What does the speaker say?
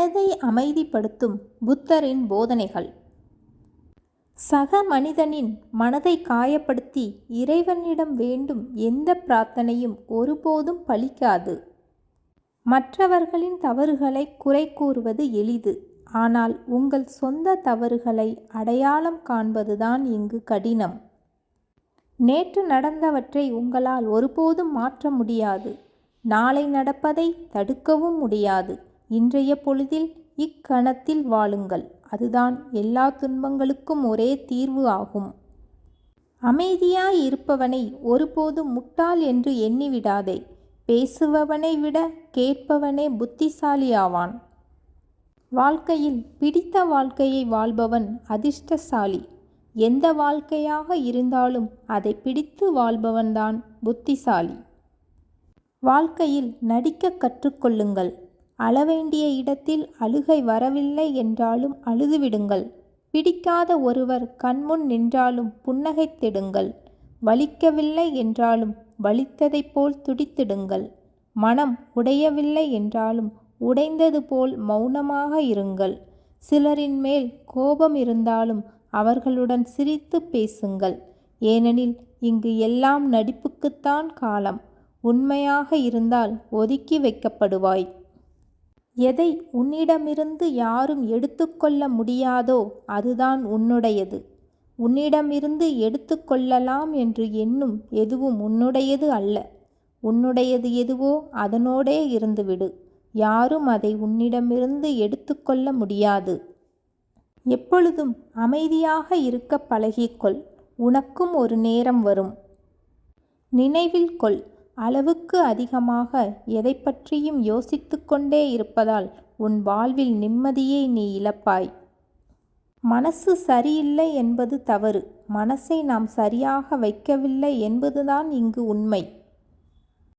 மனதை அமைதிப்படுத்தும் புத்தரின் போதனைகள். சக மனிதனின் மனதை காயப்படுத்தி இறைவனிடம் வேண்டும் எந்த பிரார்த்தனையும் ஒருபோதும் பலிக்காது. மற்றவர்களின் தவறுகளை குறை கூறுவது எளிது. ஆனால் உங்கள் சொந்த தவறுகளை அடையாளம் காண்பதுதான் இங்கு கடினம். நேற்று நடந்தவற்றை உங்களால் ஒருபோதும் மாற்ற முடியாது. நாளை நடப்பதை தடுக்கவும் முடியாது. இன்றைய பொழுதில் இக்கணத்தில் வாழுங்கள். அதுதான் எல்லா துன்பங்களுக்கும் ஒரே தீர்வு ஆகும். அமைதியாய் இருப்பவனை ஒருபோதும் முட்டாள் என்று எண்ணிவிடாதே. பேசுபவனை விட கேட்பவனே புத்திசாலியாவான். வாழ்க்கையில் பிடித்த வாழ்க்கையை வாழ்பவன் அதிர்ஷ்டசாலி. எந்த வாழ்க்கையாக இருந்தாலும் அதை பிடித்து வாழ்பவன்தான் புத்திசாலி. வாழ்க்கையில் நடிக்க கற்றுக்கொள்ளுங்கள். அளவேண்டிய இடத்தில் அழுகை வரவில்லை என்றாலும் அழுதுவிடுங்கள். பிடிக்காத ஒருவர் கண்முன் நின்றாலும் புன்னகைத்திடுங்கள் வலிக்கவில்லை என்றாலும் வலித்ததைப் போல் துடித்திடுங்கள். மனம் உடையவில்லை என்றாலும் உடைந்தது போல் மௌனமாக இருங்கள். சிலரின் மேல் கோபம் இருந்தாலும் அவர்களுடன் சிரித்து பேசுங்கள். ஏனெனில் இங்கு எல்லாம் நடிப்புக்குத்தான் காலம். உண்மையாக இருந்தால் ஒதுக்கி வைக்கப்படுவாய். எதை உன்னிடமிருந்து யாரும் எடுத்துக்கொள்ள முடியாதோ அதுதான் உன்னுடையது. உன்னிடமிருந்து எடுத்துக்கொள்ளலாம் என்று எண்ணும் எதுவும் உன்னுடையது அல்ல. உன்னுடையது எதுவோ அதனோடே இருந்துவிடு. யாரும் அதை உன்னிடமிருந்து எடுத்துக்கொள்ள முடியாது. எப்பொழுதும் அமைதியாக இருக்க பழகிக்கொள். உனக்கும் ஒரு நேரம் வரும். நினைவில் கொள். அளவுக்கு அதிகமாக எதை பற்றியும் யோசித்து கொண்டே இருப்பதால் உன் வாழ்வில் நிம்மதியை நீ இழப்பாய். மனசு சரியில்லை என்பது தவறு. மனசை நாம் சரியாக வைக்கவில்லை என்பதுதான் இங்கு உண்மை.